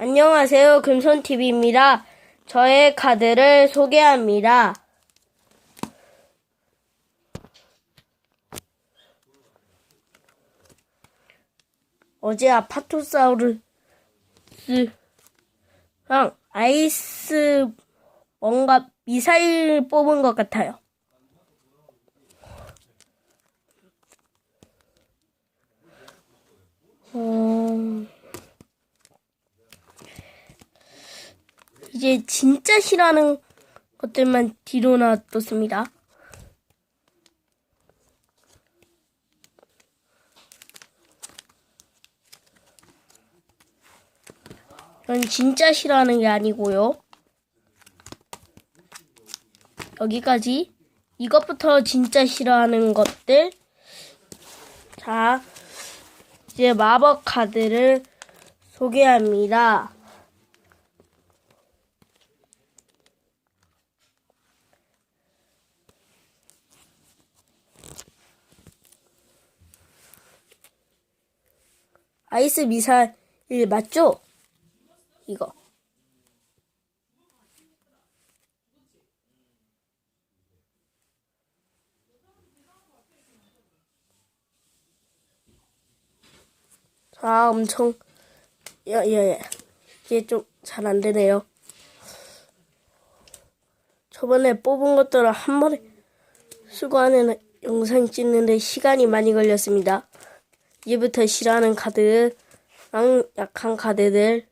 안녕하세요. 금손TV입니다. 저의 카드를 소개합니다. 어제 아파토사우루스랑 아이스 뭔가 미사일 뽑은 것 같아요. 어... 이제 진짜 싫어하는 것들만 뒤로 놔뒀습니다. 이건 진짜 싫어하는 게 아니고요. 여기까지. 이것부터 진짜 싫어하는 것들. 자, 이제 마법 카드를 소개합니다. 아이스 미사일 맞죠? 이거. 아, 엄청, 야, 야, 야. 이게 좀 잘 안 되네요. 저번에 뽑은 것들을 한 번에 쓰고 하는 영상 찍는데 시간이 많이 걸렸습니다. 이제부터 싫어하는 카드, 랑 약한 카드들